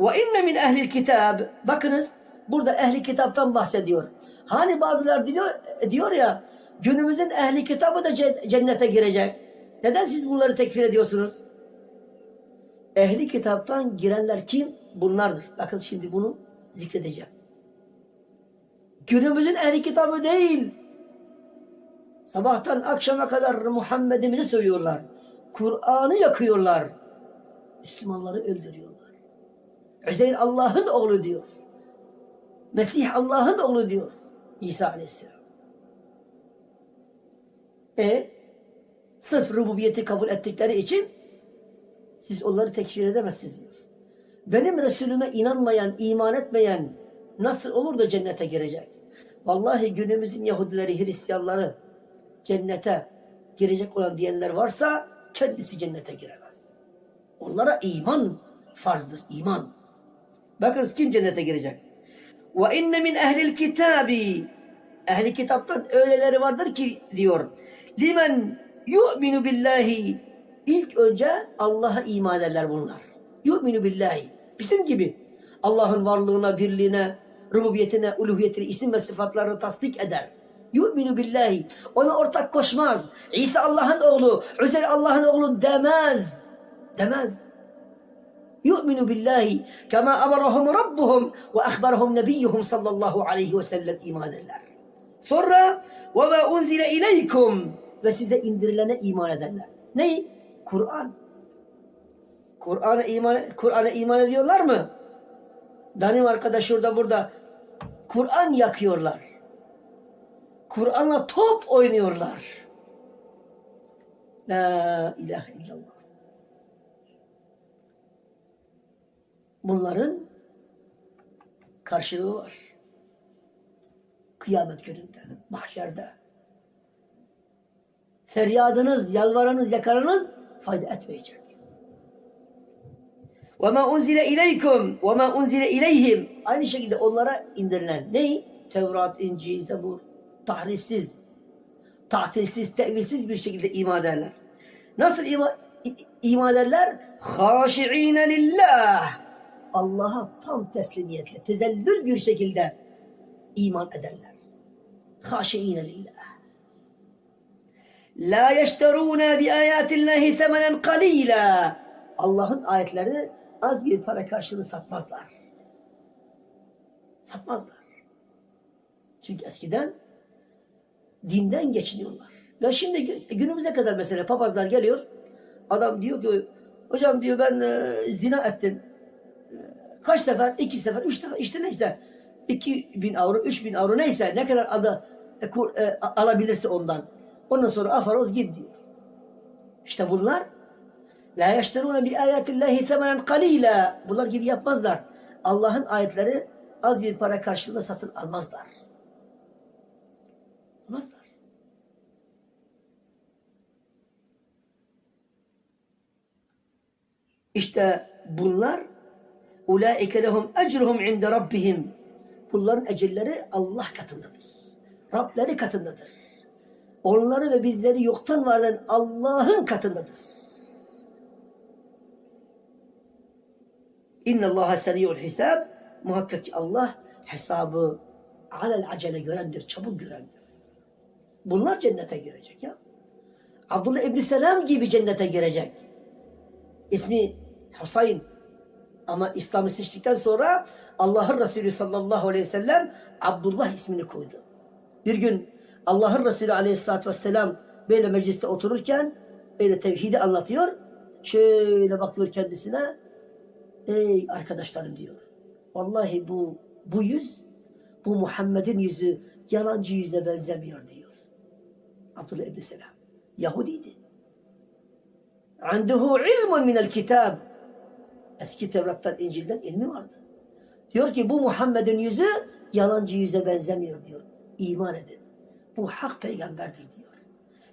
Ve inne min ehlil kitab. Bakınız burada ehli kitaptan bahsediyor. Hani bazılar diyor, diyor ya günümüzün ehli kitabı da ce- cennete girecek. Neden siz bunları tekfir ediyorsunuz? Ehli kitaptan girenler kim? Bunlardır. Bakın şimdi bunu zikredeceğim. Günümüzün ehli kitabı değil. Sabahtan akşama kadar Muhammed'imizi sövüyorlar. Kur'an'ı yakıyorlar. Müslümanları öldürüyorlar. Üzeyr Allah'ın oğlu diyor. Mesih Allah'ın oğlu diyor. İsa Aleyhisselam. E sırf rububiyeti kabul ettikleri için siz onları tekfir edemezsiniz diyor. Benim Resulüme inanmayan, iman etmeyen nasıl olur da cennete girecek? Vallahi günümüzün Yahudileri, Hristiyanları cennete girecek olan diyenler varsa kendisi cennete giremez. Onlara iman farzdır, iman. Bakınız kim cennete girecek? Ve inne min ehlil kitabi Ehli kitaptan öyleleri vardır ki diyor. Limen yu'minu billahi İlk önce Allah'a iman ederler bunlar. Yu'minu billahi. Bizim gibi. Allah'ın varlığına, birliğine, rububiyetine, uluhiyetine, isim ve sıfatlarını tasdik eder. Yu'minu billahi. Ona ortak koşmaz. İsa Allah'ın oğlu, Üzeyr Allah'ın oğlu demez. Demez. يؤمن بالله كما أمرهم ربهم وأخبرهم نبيهم صلى الله عليه وسلم iman ederler. Sonra وَمَا أُنْزِلَ إِلَيْكُمْ ve size indirilene iman ederler. Ne? Kur'an. Kur'an'a iman Kur'an'a iman ediyorlar mı? Benim arkadaş şurada burada Kur'an yakıyorlar. Kur'an'la top oynuyorlar. La ilahe illallah. Bunların karşılığı var. Kıyamet gününde, mahşerde. Feryadınız, yalvaranız, yakarınız fayda etmeyecek. وَمَا اُنْزِلَ اِلَيْكُمْ وَمَا اُنْزِلَ اِلَيْهِمْ Aynı şekilde onlara indirilen ne? Tevrat, İncil, Zebur, tahrifsiz, tatilsiz, tevilsiz bir şekilde iman ederler. Nasıl ima, i- iman ederler? خَاشِعِينَ لِلّٰهِ Allah'a tam teslimiyetle, tezellül bir şekilde iman ederler. Haşiine lillah. La yeşterûne bi âyâtillâhi semenen kalîlâ. Allah'ın ayetlerini az bir para karşılığı satmazlar. Satmazlar. Çünkü eskiden dinden geçiniyorlar. Ve şimdi günümüze kadar mesela papazlar geliyor. Adam diyor ki hocam diyor ben e, zina ettim. Kaç sefer? İki sefer, üç sefer işte neyse. İki bin avro, üç bin avro neyse ne kadar adı e, kur- e, alabilirse ondan. Ondan sonra afaroz git diyor. İşte bunlar La yeşterûne bi âyâtillâhi temenen kalîlâ. Bunlar gibi yapmazlar. Allah'ın ayetleri az bir para karşılığında satın almazlar. Almazlar. İşte bunlar ulaike lehum ecruhum inde rabbihim. Bunların ecirleri Allah katındadır. Rableri katındadır. Onları ve bizleri yoktan var eden Allah'ın katındadır. İnne Allaha seri'ul hisab. Muhakkak ki Allah hesabı alel acele görendir, çabuk görendir. Bunlar cennete girecek ya. Abdullah İbni Selam gibi cennete girecek. İsmi Husayn. Ama İslam'ı seçtikten sonra Allah'ın Resulü sallallahu aleyhi ve sellem Abdullah ismini koydu. Bir gün Allah'ın Resulü aleyhissalatü vesselam böyle mecliste otururken böyle tevhidi anlatıyor. Şöyle bakıyor kendisine. Ey arkadaşlarım diyor. Vallahi bu bu yüz bu Muhammed'in yüzü yalancı yüze benzemiyor diyor. Abdullah İbni Selam. Yahudiydi. Anduhu ilmun minel kitab. Eski Tevrat'tan, İncil'den ilmi vardı. Diyor ki bu Muhammed'in yüzü yalancı yüze benzemiyor diyor. İman edin. Bu hak peygamberdir diyor.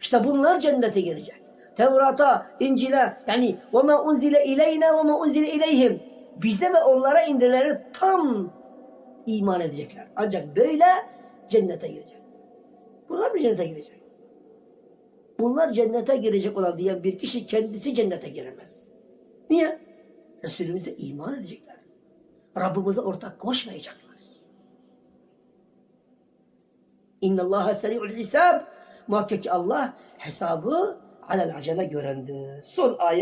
İşte bunlar cennete girecek. Tevrat'a, İncil'e yani وَمَا اُنْزِلَ اِلَيْنَا وَمَا اُنْزِلَ اِلَيْهِمْ Bize ve onlara indirileri tam iman edecekler. Ancak böyle cennete girecek. Bunlar mı cennete girecek? Bunlar cennete girecek olan diyen bir kişi kendisi cennete giremez. Niye? Resulümüze iman edecekler. Rabbimize ortak koşmayacaklar. İnnallâhe seri'ul hisab. Muhakkak ki Allah hesabı alel acele görendir. Son ayet.